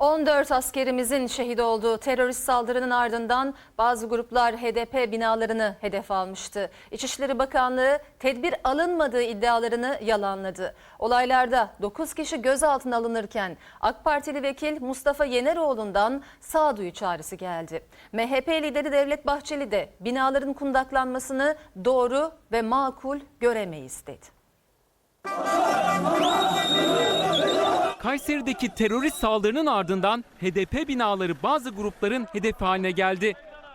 14 askerimizin şehit olduğu terörist saldırının ardından bazı gruplar HDP binalarını hedef almıştı. İçişleri Bakanlığı tedbir alınmadığı iddialarını yalanladı. Olaylarda 9 kişi gözaltına alınırken AK Partili vekil Mustafa Yeneroğlu'ndan sağduyu çağrısı geldi. MHP lideri Devlet Bahçeli de binaların kundaklanmasını doğru ve makul göremeyiz dedi. Kayseri'deki terörist saldırının ardından HDP binaları bazı grupların hedefi haline geldi.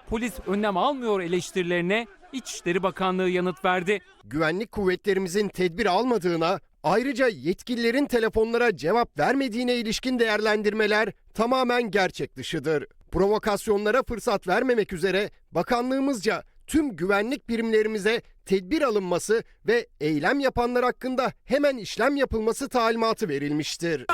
Polis önlem almıyor eleştirilerine İçişleri Bakanlığı yanıt verdi. güvenlik kuvvetlerimizin tedbir almadığına, ayrıca yetkililerin telefonlara cevap vermediğine ilişkin değerlendirmeler tamamen gerçek dışıdır. Provokasyonlara fırsat vermemek üzere bakanlığımızca tüm güvenlik birimlerimize tedbir alınması ve eylem yapanlar hakkında hemen işlem yapılması talimatı verilmiştir.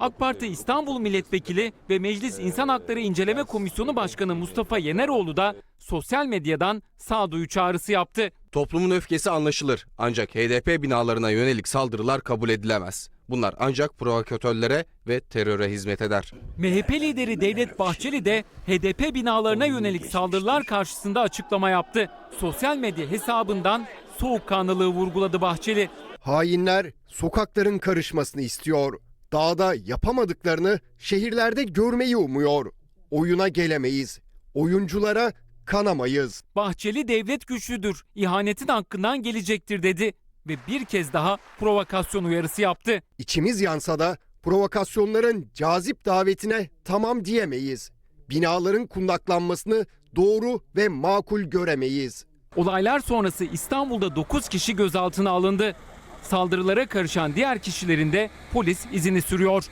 AK Parti İstanbul Milletvekili ve Meclis İnsan Hakları İnceleme Komisyonu Başkanı Mustafa Yeneroğlu da sosyal medyadan sağduyu çağrısı yaptı. Toplumun öfkesi anlaşılır ancak HDP binalarına yönelik saldırılar kabul edilemez. Bunlar ancak provokatörlere ve teröre hizmet eder. MHP lideri Devlet Bahçeli de HDP binalarına yönelik saldırılar karşısında açıklama yaptı. Sosyal medya hesabından soğukkanlılığı vurguladı Bahçeli. Hainler sokakların karışmasını istiyor. Dağda yapamadıklarını şehirlerde görmeyi umuyor. Oyuna gelemeyiz. Oyunculara kanamayız. Bahçeli devlet güçlüdür, ihanetin hakkından gelecektir dedi ve bir kez daha provokasyon uyarısı yaptı. İçimiz yansa da provokasyonların cazip davetine tamam diyemeyiz. Binaların kundaklanmasını doğru ve makul göremeyiz. Olaylar sonrası İstanbul'da 9 kişi gözaltına alındı. Saldırılara karışan diğer kişilerin de polis izini sürüyor.